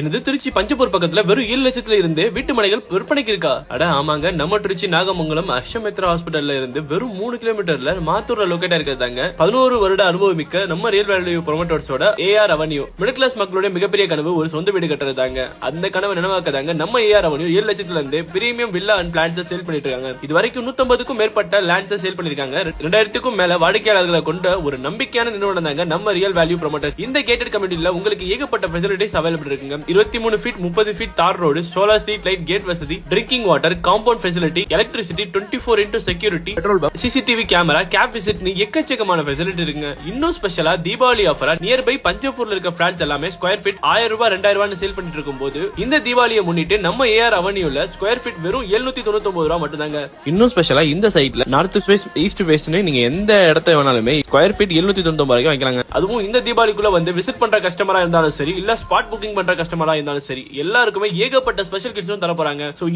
எனது திருச்சி பஞ்சப்பூர் பக்கத்துல வெறும் ஏழு லட்சத்துல இருந்து வீட்டு மனைகள் விற்பனைக்கு இருக்கா? அட ஆமாங்க. நம்ம திருச்சி நாகமங்கலம் அஷ்டமித்ரா ஹாஸ்பிட்டல்ல இருந்து வெறும் மூணு கிலோமீட்டர்ல மாத்தூர்ல லொக்கேட்டா இருக்கிறதாங்க. பதினோரு வருட அனுபவமிக்க நம்ம ரியல் வேல்யூ ப்ரொமோட்டர்ஸோட ஏஆர் அவன்யூ மிடில் கிளாஸ் மக்களுடைய மிகப்பெரிய கனவு ஒரு சொந்த வீடு கட்டுறதாங்க அந்த கனவு நினைவாக்கதாங்க நம்ம ஏஆர் அவன்யூ ஏழு லட்சத்துல இருந்து premium villa and plans sale பண்ணிட்டு இருக்காங்க. இது வரைக்கும் நூத்தம்பதுக்கும் மேற்பட்ட லேண்ட்ஸ் சேல் பண்ணிருக்காங்க. ரெண்டாயிரத்துக்கும் மேல வாடிக்கையாளர்களை கொண்ட ஒரு நம்பிக்கையான நிறுவனம் தாங்க நம்ம ரியல் வேல்யூ ப்ரொமோட்டர்ஸ் இந்த கேட்டட் கமிட்டியில உங்களுக்கு ஏகப்பட்ட ஃபெசிலிட்டிஸ் அவைலபிள் இருக்குங்க. இருபத்தி மூணு ஃபீட் முப்பது feet tar road solar street light gate வசதி drinking water compound facility electricity twenty four into security petrol pump CCTV camera cab visit எக்கச்சக்கமான ஃபெசிலிட்டி இருக்குங்க. இன்னும் ஸ்பெஷலா தீபாவளி ஆஃபரா நியர்பை பஞ்சப்பூர்ல இருக்க பிளாட்ஸ் எல்லாமே ஸ்கொயர் ஃபீட் ஆயிரம் ரூபாய் ரெண்டாயிரம் ரூபாய் சேல் பண்ணிட்டு இருக்கும் போது இந்த தீபாவளியை முன்னிட்டு நம்ம ஏஆர் அவென்யூல ஸ்கொயர் ஃபீட் வெறும் எழுநூத்தி தொண்ணூத்தி ஒன்பது ரூபா மட்டும்தாங்க. இன்னும் ஸ்பெஷலா இந்த சைட்ல நார்த் ஃபேஸ் ஈஸ்ட் ஃபேஸ்னு நீங்க எந்த இடத்த வேணாலுமே ஸ்கொயர் ஃபீட் எழுநூத்தி தொண்ணூத்தி வரைக்கும் வைக்கலாங்க அதுவும் இந்த தீபாவளிக்குள்ள வந்து விசிட் பண்ற கஸ்டமரா இருந்தாலும் சரி இல்ல ஸ்பாட் புக்கிங் பண்ற கஸ்டமரா இருந்தாலும் சரி எல்லாருக்குமே ஏகப்பட்ட ஸ்பெஷல் கிட்ஸும் தர போறாங்க சோ